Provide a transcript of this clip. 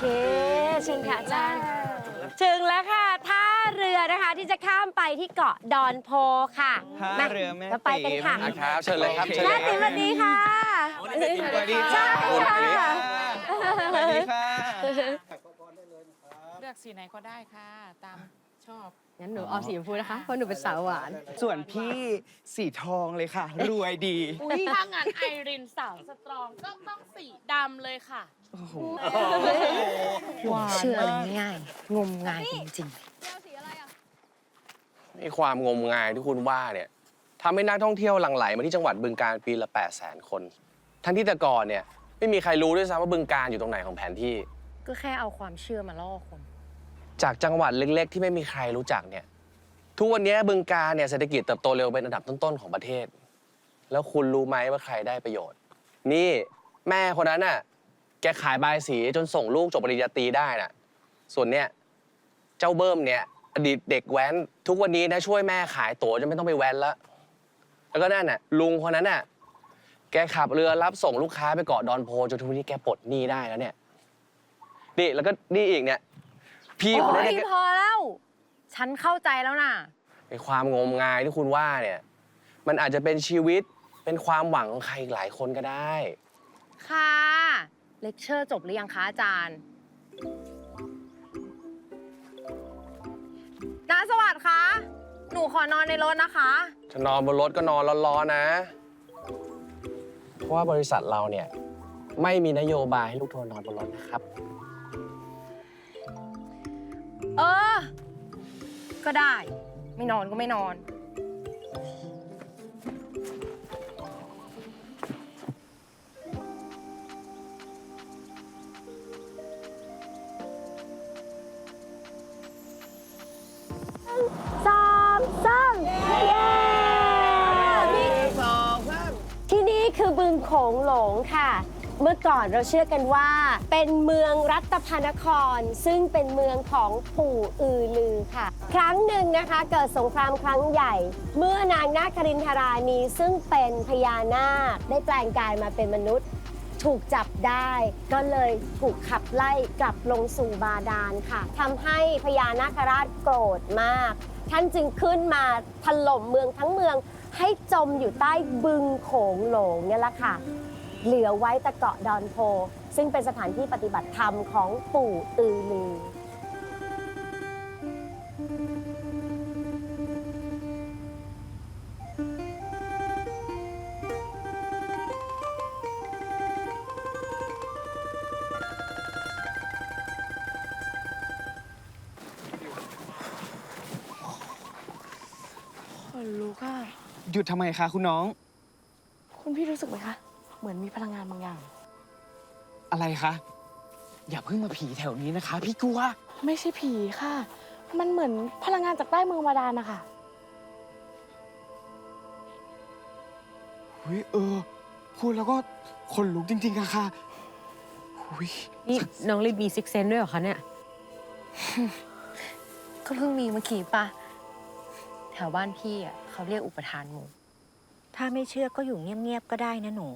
เคเชิญค่ะอาจารย์ ถึงแล้วค่ะท่าเรือนะคะที่จะข้ามไปที่เกาะดอนโพค่ะท่ามาเรือแม่เราไปกันค่ะติ๋มครับเชิญเลยครับเชิญแม่เลยติ๋มสวัสดีค่ะสวัสดีใช่ค่ะค่ะสวัสดีค่ะเลือกสีไหนก็ได้ค่ะ ตามชอบ งั้นหนูเอาสีชมพูนะคะเพราะหนูเป็นสาวหวาน ส่วนพี่สีทองเลยค่ะ รวยดีอุ้ยถ้างั้นไอรินสาวสตรองก็ต้องสีดำเลยค่ะ โอ้โหเชื่ออะไรง่ายๆงมงายจริงไอ้ความงมงายที่คุณว่าเนี่ยทำให้นักท่องเที่ยวหลั่งไหลมาที่จังหวัดบึงการปีละ8 0 0 0 0 0 คน ทั้งที่แต่ก่อนเนี่ยไม่มีใครรู้ด้วยซ้ำว่าบึงการอยู่ตรงไหนของแผนที่ ๆ ก็แค่เอาความเชื่อมาล่อคน จากจังหวัดเล็ก ๆ ที่ไม่มีใครรู้จักเนี่ย ทุกวันนี้บึงการเนี่ยเศรษฐกิจเติบโตเร็วเป็นอันดับต้น ๆ ของประเทศ แล้วคุณรู้ไหมว่าใครได้ประโยชน์ นี่แม่คนนั้นน่ะ แกขายบายสีจนส่งลูกจบปริญญาตรีได้น่ะ ส่วนเนี่ยเจ้าเบิ้มเนี่ย อดีตเด็กแว้น ทุกวันนี้นะช่วยแม่ขายตั๋วจนไม่ต้องไปแว้นละแล้วก็นั่นน่ะลุงคนนั้นน่ะ แกขับเรือรับส่งลูกค้าไปเกาะดอนโพจนทุกวันนี้แกปลดหนี้ได้แล้วเนี่ย นี่แล้วก็นี่อีกเนี่ย พี่คนโอ้นี้ยเนี่ยพอแล้ว ฉันเข้าใจแล้วน่ะ ไอ้ความงมงายที่คุณว่าเนี่ย มันอาจจะเป็นชีวิตเป็นความหวังของใครอีกหลายคนก็ได้ ค่ะ เลคเชอร์จบหรือยังคะอาจารย์นาสวัสดิ์คะ หนูขอนอนในรถนะคะ จะนอนบนรถก็นอนร้อนๆนะ เพราะว่าบริษัทเราเนี่ย ไม่มีนโยบายให้ลูกทัวร์นอนบนรถนะครับ เออ ก็ได้ ไม่นอนก็ไม่นอน นี่คือบึงโขงหลงค่ะ เมื่อก่อนเราเชื่อกันว่า เป็นเมืองรัตพานคร ซึ่งเป็นเมืองของปู่อือลือค่ะ ครั้งหนึ่งนะคะเกิดสงครามครั้งใหญ่ เมื่อนางนาครินทรานีซึ่งเป็นพญานาคได้แปลงกายมาเป็นมนุษย์ถูกจับได้ก็เลยถูกขับไล่กลับลงสู่บาดาลค่ะทำให้พญานาคราชโกรธมาก ท่านจึงขึ้นมาถล่มเมืองทั้งเมือง ให้จมอยู่ใต้บึงโขงหลงเนี่ยแหละค่ะ เหลือไว้แต่เกาะดอนโพ ซึ่งเป็นสถานที่ปฏิบัติธรรมของปู่อือลือคนรู้ค่ะ หยุดทำไมคะคุณน้อง คุณพี่รู้สึกไหมคะ เหมือนมีพลังงานบางอย่าง อะไรคะ อย่าเพิ่งมาผีแถวนี้นะคะ พี่กลัว ไม่ใช่ผีค่ะ มันเหมือนพลังงานจากใต้เมืองบาดาลนะคะเฮ้ยเออ พูดแล้วก็ขนลุกจริง ๆอะค่ะหุยนี่น้องลินมีซิกเซนด้วยเหรอคะเนี่ย ก็เพิ่งมีเมื่อกี้ปะแถวบ้านพี่อะ เขาเรียกอุปทานหมู่ ถ้าไม่เชื่อก็อยู่เงียบๆก็ได้นะหนู